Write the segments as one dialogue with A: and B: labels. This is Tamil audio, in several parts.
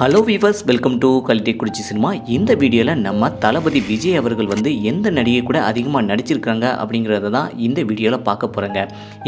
A: Hello viewers welcome to Kaldi Kurichi cinema இந்த வீடியோவில் நம்ம தளபதி விஜய் அவர்கள் வந்து எந்த நடிகை கூட அதிகமாக நடிச்சிருக்காங்க அப்படிங்கிறத தான் இந்த வீடியோவில் பார்க்க போகிறோங்க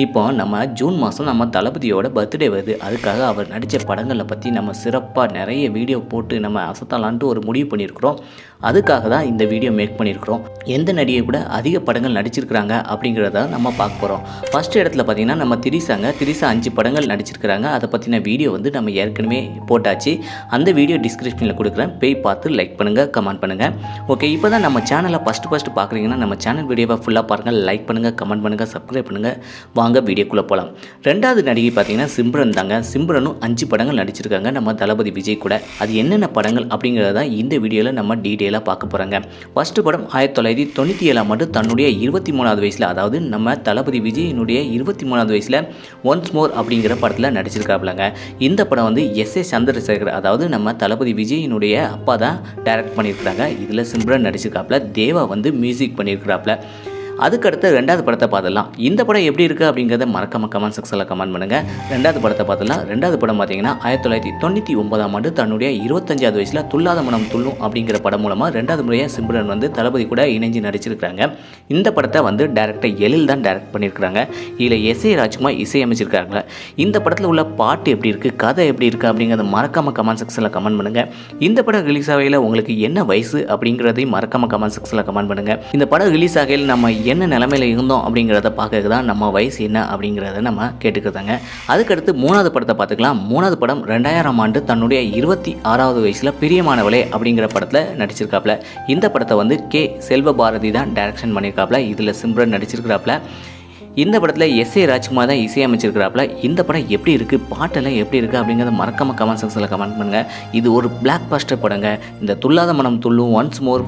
A: இப்போ நம்ம ஜூன் மாதம் நம்ம தளபதியோட பர்த்டே வருது. அதுக்காக அவர் நடித்த படங்களை பற்றி நம்ம சிறப்பாக நிறைய வீடியோ போட்டு நம்ம அசத்தலான்ட்டு ஒரு முடிவு பண்ணியிருக்கிறோம். அதுக்காக தான் இந்த வீடியோ மேக் பண்ணியிருக்கிறோம். எந்த நடிகை கூட அதிக படங்கள் நடிச்சிருக்கிறாங்க அப்படிங்கிறத நம்ம பார்க்க போகிறோம் ஃபஸ்ட் இடத்துல பார்த்தீங்கன்னா நம்ம திரிசாங்க திரிசா அஞ்சு படங்கள் நடிச்சிருக்கிறாங்க. அதை பற்றின வீடியோ வந்து நம்ம ஏற்கனவே போட்டாச்சு. அந்த வீடியோ டிஸ்கிரிப்ஷனில் கொடுக்குறேன். போய் பார்த்து லைக் பண்ணுங்கள் கமெண்ட் பண்ணுங்கள் ஓகே இப்போ தான் நம்ம சேனலை ஃபஸ்ட்டு ஃபஸ்ட்டு பார்க்குறீங்கன்னா நம்ம சேனல் வீடியோவை ஃபுல்லாக பாருங்கள் லைக் பண்ணுங்கள் கமெண்ட் பண்ணுங்கள் சப்ஸ்கிரைப் பண்ணுங்கள் வாங்க வீடியோக்குள்ளே போகலாம் ரெண்டாவது நடிகை பார்த்தீங்கன்னா சிம்ரன் தாங்க. சிம்ரனும் அஞ்சு படங்கள் நடிச்சிருக்காங்க. நம்ம தளபதி விஜய் கூட. அது என்னென்ன படங்கள் அப்படிங்கிறத தான் இந்த வீடியோவில் நம்ம டீட்டெயிலாக பார்க்க போகிறாங்க ஃபஸ்ட்டு படம் ஆயிரத்தி தொள்ளாயிரத்தி தொண்ணூற்றி ஏழாம் ஆண்டு தன்னுடைய இருபத்தி மூணாவது வயசில் அதாவது நம்ம தளபதி விஜயினுடைய இருபத்தி மூணாவது வயசில் ஒன்ஸ் மோர் அப்படிங்கிற படத்தில் நடிச்சிருக்காப்புலங்க இந்த படம் வந்து எஸ் ஏ சந்திரசேகர் அதாவது நம்ம தளபதி விஜயினுடைய அப்பா தான் டைரக்ட் பண்ணியிருக்கிறாங்க. இதில் சிம்ரன் நடிச்சிருக்காப்புல தேவா வந்து மியூசிக் பண்ணியிருக்கிறாப்புல அதுக்கடுத்து ரெண்டாவது படத்தை பார்த்துடலாம். இந்த படம் எப்படி இருக்குது அப்படிங்கிறத மறக்காம கமெண்ட் செக்ஷனில் கமெண்ட் பண்ணுங்கள் ரெண்டாவது படத்தை பார்த்துடலாம். ரெண்டாவது படம் பார்த்தீங்கன்னா ஆயிரத்தி தொள்ளாயிரத்தி தொண்ணூற்றி ஒன்பதாம் ஆண்டு தன்னுடைய இருபத்தஞ்சாவது வயசில் துல்லாத மனம் துள்ளும் அப்படிங்கிற படம் மூலமாக ரெண்டாவது முறையாக சிம்ரன் வந்து தளபதி கூட இணைஞ்சு நடிச்சிருக்கிறாங்க. இந்த படத்தை வந்து டேரக்டர் எழில் தான் டைரக்ட் பண்ணியிருக்கிறாங்க. இதில் எஸ் ஏ ராஜ்குமார் இசையமைச்சிருக்காங்க. இந்த படத்தில் உள்ள பாட்டு எப்படி இருக்குது கதை எப்படி இருக்குது அப்படிங்கிறத மறக்காம கமெண்ட் செக்ஷனில் கமெண்ட் பண்ணுங்கள் இந்த படம் ரிலீஸ் ஆகையில் உங்களுக்கு என்ன வயசு அப்படிங்கிறதையும் மறக்காம கமெண்ட் செக்ஷனில் கமெண்ட் பண்ணுங்கள் இந்த படம் ரிலீஸ் ஆகையில் நம்ம என்ன நிலமையில இருந்தோம் அப்படிங்கிறத பார்க்கறதுக்கு தான் நம்ம வயசு என்ன அப்படிங்கிறத நம்ம கேட்டுக்கிறதாங்க. அதுக்கடுத்து மூணாவது படத்தை பார்த்துக்கலாம். மூணாவது படம் ரெண்டாயிரம் ஆண்டு தன்னுடைய இருபத்தி ஆறாவது வயசில் பிரியமானவளே அப்படிங்கிற படத்தில் நடிச்சிருக்காப்புல இந்த படத்தை வந்து கே. செல்வபாரதி தான் டைரக்ஷன் பண்ணியிருக்காப்புல இதில் சிம்ரன் நடிச்சிருக்கிறாப்புல இந்த படத்தில் எஸ் ஏ ராஜ்குமார் தான் இசையமைச்சிருக்கிறாப்புல. இந்த படம் எப்படி இருக்குது பாட்டெல்லாம் எப்படி இருக்குது அப்படிங்கிறத மறக்காம கமெண்ட் செக்ஷனில் கமெண்ட் பண்ணுங்கள் இது ஒரு பிளாக் பாஸ்டர் படங்க. இந்த துல்லாத மனம் துள்ளும் ஒன்ஸ் மோர்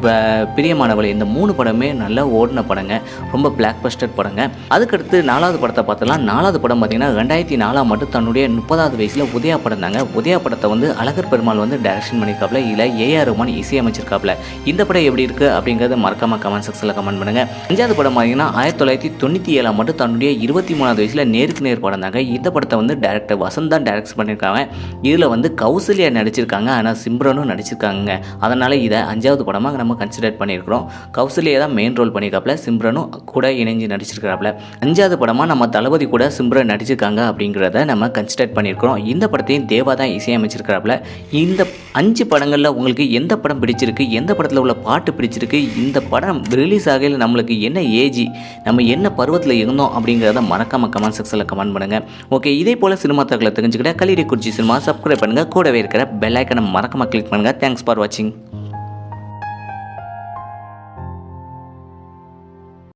A: பிரியமானவளை இந்த மூணு படமே நல்லா ஓடின படங்க. ரொம்ப பிளாக் பாஸ்டர் படங்க. அதுக்கடுத்து நாலாவது படத்தை பார்த்தலாம் நாலாவது படம் பார்த்தீங்கன்னா ரெண்டாயிரத்தி நாலாம் மட்டும் தன்னுடைய முப்பதாவது வயசில் உதயா படம் தாங்க. உதயா படத்தை வந்து அழகர் பெருமாள் வந்து டைரக்ஷன் பண்ணியிருக்காப்புல. இதில் ஏஆர் ரஹ்மான் இசையமைச்சிருக்காப்புல. இந்த படம் எப்படி இருக்குது அப்படிங்கிறத மறக்காம கமெண்ட் செக்ஷனில் கமெண்ட் பண்ணுங்கள் அஞ்சாவது படம் பார்த்தீங்கன்னா ஆயிரத்தி தொள்ளாயிரத்தி தொண்ணூற்றி ஏழாம் ஆண்டு தன்னுடைய இருபத்தி மூணாவது வயசில் நேருக்கு நேர் படம் தாங்க இந்த படத்தை வந்து டேரக்டர் வசந்த் தான் டைரக்ட் பண்ணியிருக்காங்க இதில் வந்து கௌசல்யா நடிச்சிருக்காங்க. ஆனால் சிம்ரனும் நடிச்சிருக்காங்க அதனால் இதை அஞ்சாவது படமாக நம்ம கன்சிடர் பண்ணியிருக்கிறோம் கௌசல்யா தான் மெயின் ரோல் பண்ணியிருக்காப்புல சிம்ரனும் கூட இணைஞ்சு நடிச்சிருக்கிறாப்புல அஞ்சாவது படமாக நம்ம தளபதி கூட சிம்ரன் நடிச்சிருக்காங்க அப்படிங்கிறத நம்ம கன்சிடர் பண்ணியிருக்கிறோம் இந்த படத்தையும் தேவா தான் இசையமைச்சிருக்கிறாப்புல இந்த அஞ்சு படங்களில் உங்களுக்கு எந்த படம் பிடிச்சிருக்கு எந்த படத்தில் உள்ள பாட்டு பிடிச்சிருக்கு இந்த படம் ரிலீஸ் ஆகையில் நம்மளுக்கு என்ன ஏஜி நம்ம என்ன பருவத்தில் இருந்தோம் அப்படிங்கிறத மறக்காம கமெண்ட் செக்ஷனில் கமெண்ட் பண்ணுங்கள் ஓகே இதே போல் சினிமா தகவலை தெரிஞ்சுக்கிட்ட கலிடி குறிச்சி சினிமா சப்ஸ்கிரைப் பண்ணுங்கள் கூடவே இருக்கிற பெல் ஐக்கனை மறக்காம கிளிக் பண்ணுங்கள் தேங்க்ஸ் ஃபார் வாட்சிங்